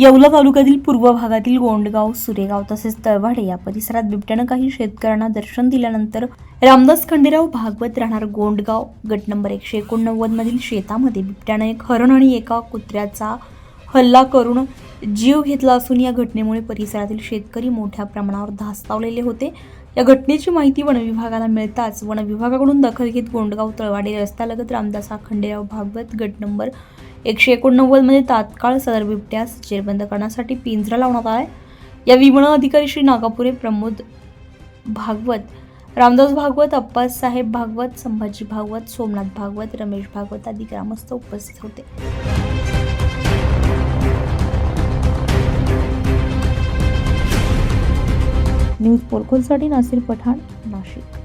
येवला तालुक्यातील पूर्व भागातील गोंडगाव सुरेगाव तसेच तळवाडे या परिसरात बिबट्यानं काही शेतकऱ्यांना दर्शन दिल्यानंतर रामदास खंडेराव भागवत राहणार गोंडगाव गट नंबर एकशे एकोणनव्वद मधील शेतामध्ये बिबट्यानं एक हरण आणि एका कुत्र्याचा हल्ला करून जीव घेतला असून या घटनेमुळे परिसरातील शेतकरी मोठ्या प्रमाणावर धास्तावलेले होते. या घटनेची माहिती वनविभागाला मिळताच वनविभागाकडून दखल घेत गोंडगाव तळवाडे रस्त्यालगत रामदासा खंडेराव भागवत गट नंबर एकशे एकोणनव्वदमध्ये तात्काळ सदर बिबट्यास जेरबंद करण्यासाठी पिंजरा लावण्यात आला या विमान अधिकारी श्री नागापुरे प्रमोद भागवत रामदास भागवत अप्पासाहेब भागवत संभाजी भागवत सोमनाथ भागवत रमेश भागवत आदी ग्रामस्थ उपस्थित होते. न्यूज पोरखोलसाठी नासिर पठाण नाशिक.